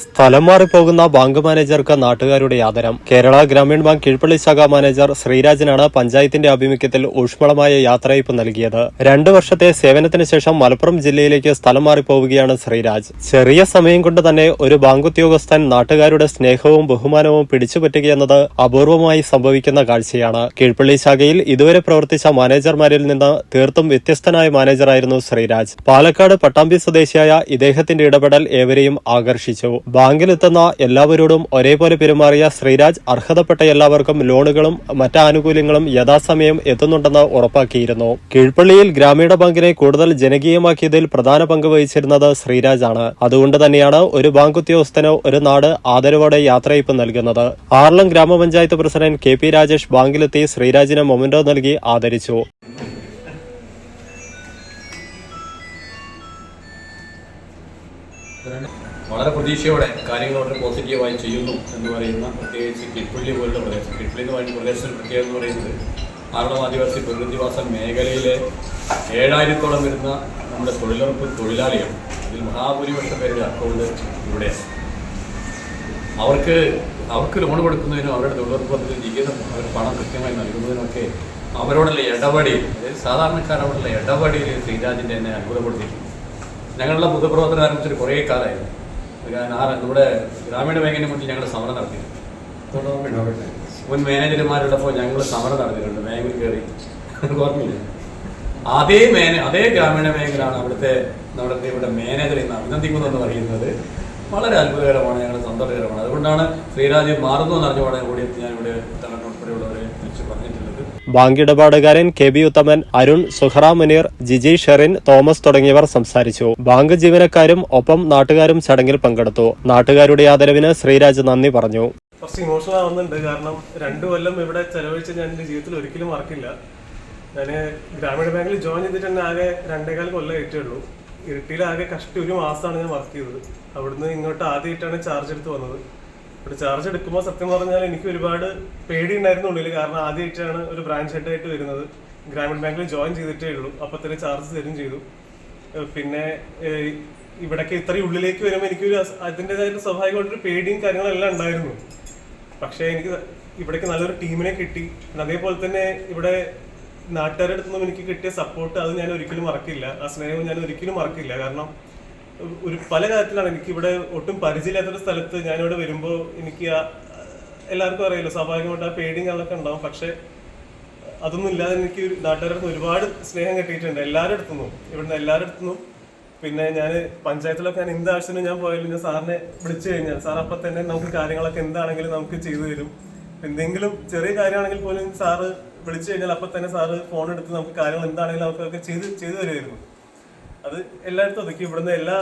സ്ഥലം മാറിപ്പോകുന്ന ബാങ്ക് മാനേജർക്ക് നാട്ടുകാരുടെ ആദരം. കേരള ഗ്രാമീൺ ബാങ്ക് കീഴ്പള്ളി ശാഖ മാനേജർ ശ്രീരാജനാണ് പഞ്ചായത്തിന്റെ ആഭിമുഖ്യത്തിൽ ഊഷ്മളമായ യാത്രയയപ്പ് നൽകിയത്. രണ്ടു വർഷത്തെ സേവനത്തിന് ശേഷം മലപ്പുറം ജില്ലയിലേക്ക് സ്ഥലം മാറിപ്പോവുകയാണ് ശ്രീരാജ്. ചെറിയ സമയം കൊണ്ട് തന്നെ ഒരു ബാങ്ക് ഉദ്യോഗസ്ഥൻ നാട്ടുകാരുടെ സ്നേഹവും ബഹുമാനവും പിടിച്ചുപറ്റുകയെന്നത് അപൂർവമായി സംഭവിക്കുന്ന കാഴ്ചയാണ്. കീഴ്പള്ളി ശാഖയിൽ ഇതുവരെ പ്രവർത്തിച്ച മാനേജർമാരിൽ നിന്ന് തീർത്തും വ്യത്യസ്തനായ മാനേജറായിരുന്നു ശ്രീരാജ്. പാലക്കാട് പട്ടാമ്പി സ്വദേശിയായ ഇദ്ദേഹത്തിന്റെ ഇടപെടൽ ഏവരെയും ആകർഷിച്ചു. ബാങ്കിലെത്തുന്ന എല്ലാവരോടും ഒരേപോലെ പെരുമാറിയ ശ്രീരാജ് അർഹതപ്പെട്ട എല്ലാവർക്കും ലോണുകളും മറ്റ് ആനുകൂല്യങ്ങളും യഥാസമയം എത്തുന്നുണ്ടെന്ന് ഉറപ്പാക്കിയിരുന്നു. കീഴ്പള്ളിയിൽ ഗ്രാമീണ ബാങ്കിനെ കൂടുതൽ ജനകീയമാക്കിയതിൽ പ്രധാന പങ്ക് വഹിച്ചിരുന്നത് ശ്രീരാജാണ്. അതുകൊണ്ട് തന്നെയാണ് ഒരു ബാങ്ക് ഉദ്യോഗസ്ഥന് ഒരു നാട് ആദരവോടെ യാത്രയപ്പ് നൽകുന്നത്. ആർലം ഗ്രാമപഞ്ചായത്ത് പ്രസിഡന്റ് കെ പി രാജേഷ് ബാങ്കിലെത്തി ശ്രീരാജിന് മൊമെന്റോ നൽകി ആദരിച്ചു. വളരെ പ്രതീക്ഷയോടെ കാര്യങ്ങൾ വളരെ പോസിറ്റീവായി ചെയ്യുന്നു എന്ന് പറയുന്ന പ്രത്യേകിച്ച് കിൽപ്പള്ളി പോലുള്ള പ്രദേശം. കിൽപ്പള്ളി എന്ന് പറയുന്ന പ്രദേശത്തിന് പ്രത്യേകത എന്ന് പറയുന്നത് ആറളം ആദിവാസി പ്രകൃതിവാസ മേഖലയിലെ ഏഴായിരത്തോളം വരുന്ന നമ്മുടെ തൊഴിലുറപ്പ് തൊഴിലാളികൾ അതിൽ മഹാഭൂരിപക്ഷം പേരുടെ അക്കൗണ്ട് ഇവിടെ. അവർക്ക് അവർക്ക് ലോൺ കൊടുക്കുന്നതിനും അവരുടെ തൊഴിലുറപ്പ് പദ്ധതി ജീവിതം അവർ പണം കൃത്യമായി നൽകുന്നതിനൊക്കെ അവരോടുള്ള ഇടപെടിയിൽ അതായത് സാധാരണക്കാരോടുള്ള ഇടപെടിയിൽ ശ്രീരാജിന്റെ എന്നെ അത്ഭുതപ്പെടുത്തിയിട്ടുണ്ട് ഞങ്ങളുടെ പൊതുപ്രവർത്തനം ആരംഭിച്ചിട്ട് കുറേ കാലമായിരുന്നു. നമ്മുടെ ഗ്രാമീണ ബാങ്കിന് മുന്നിൽ ഞങ്ങൾ സമരം നടത്തിയിട്ടുണ്ട് മുൻ മാനേജർമാരോടൊപ്പം ഞങ്ങൾ സമരം നടത്തിയിട്ടുണ്ട്. ബാങ്കിൽ കയറി. ഓർമ്മയില്ല. അതേ മേന അതേ ഗ്രാമീണ ബാങ്കിലാണ് അവിടുത്തെ നമ്മുടെ ഇവിടെ മാനേജർ ഇന്ന് അഭിനന്ദിക്കുന്നതെന്ന് പറയുന്നത്. വളരെ അത്ഭുതകരമാണ്. ഞങ്ങൾ സന്തോഷകരമാണ്. അതുകൊണ്ടാണ് ശ്രീരാജ് മാറുന്നു എന്ന് അറിഞ്ഞുകൊണ്ട് കൂടി ഞാൻ ഇവിടെ തലമുറ ഉൾപ്പെടെയുള്ളവരെ തിരിച്ച് പറഞ്ഞിട്ടുള്ളത്. ബാങ്ക് ഇടപാടുകാരൻ കെ ബി ഉത്തമൻ അരുൺ സുഹറാ മുനീർ ജിജി ഷെറിൻ തോമസ് തുടങ്ങിയവർ സംസാരിച്ചു. ബാങ്ക് ജീവനക്കാരും ഒപ്പം നാട്ടുകാരും ചടങ്ങിൽ പങ്കെടുത്തു. നാട്ടുകാരുടെ ആദരവിന് ശ്രീരാജ് നന്ദി പറഞ്ഞു. കുറച്ച് ഇമോഷണൽ ആവുന്നുണ്ട്. കാരണം രണ്ടു കൊല്ലം ഇവിടെ ചെലവഴിച്ച് ഞാൻ ജീവിതത്തിൽ ഒരിക്കലും മറക്കില്ല. ഞാൻ ഗ്രാമീണ ബാങ്കിൽ ജോയിൻ ചെയ്തിട്ട് തന്നെ ആകെ രണ്ടേകാൽ കൊല്ലം ഏറ്റേ ഉള്ളൂ ഇരിട്ടിയിൽ ആകെ കഷ്ടി ഒരു മാസമാണ് ഞാൻ വർക്ക് ചെയ്തത്. അവിടുന്ന് ഇങ്ങോട്ട് ആദ്യമായിട്ടാണ് ചാർജ് എടുത്ത് വന്നത്. ഇവിടെ ചാർജ് എടുക്കുമ്പോൾ സത്യം പറഞ്ഞാൽ എനിക്ക് ഒരുപാട് പേടി ഉണ്ടായിരുന്നു ഉള്ളിൽ കാരണം ആദ്യമായിട്ടാണ് ഒരു ബ്രാഞ്ച് ഹെഡ് ആയിട്ട് വരുന്നത്. ഗ്രാമീൺ ബാങ്കിൽ ജോയിൻ ചെയ്തിട്ടേ ഉള്ളൂ. അപ്പൊ തന്നെ ചാർജ് തരും ചെയ്തു. പിന്നെ ഇവിടേക്ക് ഇത്രയും ഉള്ളിലേക്ക് വരുമ്പോൾ എനിക്കൊരു അതിന്റെതായിട്ട് സ്വാഭാവികമായിട്ടൊരു പേടിയും കാര്യങ്ങളെല്ലാം ഉണ്ടായിരുന്നു. പക്ഷേ എനിക്ക് ഇവിടേക്ക് നല്ലൊരു ടീമിനെ കിട്ടി. അതേപോലെ തന്നെ ഇവിടെ നാട്ടുകാരുടെ അടുത്ത് നിന്നും എനിക്ക് കിട്ടിയ സപ്പോർട്ട് അത് ഞാൻ ഒരിക്കലും മറക്കില്ല. ആ സ്നേഹം ഞാൻ ഒരിക്കലും മറക്കില്ല. കാരണം ഒരു പല കാര്യത്തിലാണ് എനിക്ക് ഇവിടെ ഒട്ടും പരിചയമില്ലാത്തൊരു സ്ഥലത്ത് ഞാനിവിടെ വരുമ്പോൾ എനിക്ക് ആ എല്ലാവർക്കും അറിയില്ല സ്വാഭാവികമായിട്ട് ആ പേടിയും കാര്യങ്ങളൊക്കെ ഉണ്ടാവും. പക്ഷെ അതൊന്നും ഇല്ലാതെ എനിക്ക് നാട്ടുകാരുടെ ഒരുപാട് സ്നേഹം കിട്ടിയിട്ടുണ്ട്. എല്ലാവരുടെ അടുത്തുനിന്നും. ഇവിടുന്ന് എല്ലാവരുടെ അടുത്തുനിന്നും. പിന്നെ ഞാൻ പഞ്ചായത്തിലൊക്കെ ഞാൻ എന്ത് ആവശ്യത്തിനും ഞാൻ പോയാലും ഞാൻ സാറിനെ വിളിച്ചു കഴിഞ്ഞാൽ സാർ അപ്പം തന്നെ നമുക്ക് കാര്യങ്ങളൊക്കെ എന്താണെങ്കിലും നമുക്ക് ചെയ്തു തരും. എന്തെങ്കിലും ചെറിയ കാര്യമാണെങ്കിൽ പോലും സാറ് വിളിച്ചു കഴിഞ്ഞാൽ അപ്പം തന്നെ സാറ് ഫോൺ എടുത്ത് നമുക്ക് കാര്യങ്ങൾ എന്താണെങ്കിലും നമുക്കൊക്കെ ചെയ്ത് ചെയ്തു തരുമായിരുന്നു. അത് എല്ലായിടത്തും ഒതുക്കി. ഇവിടുന്ന് എല്ലാ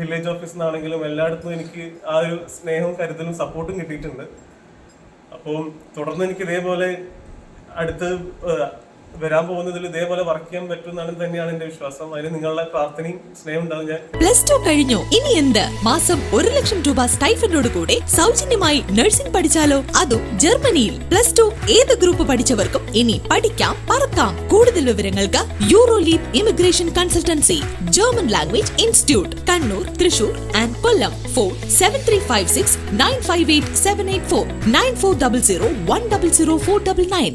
വില്ലേജ് ഓഫീസിൽ നിന്നാണെങ്കിലും എല്ലായിടത്തും എനിക്ക് ആ ഒരു സ്നേഹവും കരുതലും സപ്പോർട്ടും കിട്ടിയിട്ടുണ്ട്. അപ്പം തുടർന്ന് എനിക്ക് ഇതേപോലെ അടുത്ത് വരാൻ പോകുന്നതിൽ ഇതേപോലെ വർക്ക് ചെയ്യാൻ പറ്റുമെന്നാണ് തന്നെയാണ് എന്റെ വിശ്വാസം. അതിന് നിങ്ങളുടെ പ്രാർത്ഥനയും സ്നേഹം ഉണ്ടാവും. ഞാൻ പ്ലസ് ടു കഴിഞ്ഞു. ഇനി എന്ത്? മാസം ഒരു ലക്ഷം രൂപ സ്റ്റൈഫൻഡോട് കൂടെ സൗജന്യമായി നഴ്സിംഗ് പഠിച്ചാലോ? അതും ജർമ്മനിയിൽ പ്ലസ് ടു ഏത് ഗ്രൂപ്പ് പഠിച്ചവർക്കും ഇനി പഠിക്കാം പറക്കാം കൂടുതൽ വിവരങ്ങൾക്ക് Euro Leap immigration consultancy German language institute Kannur Thrissur and Kollam. Four seven three five six nine five eight seven eight four nine four double zero one double zero four double nine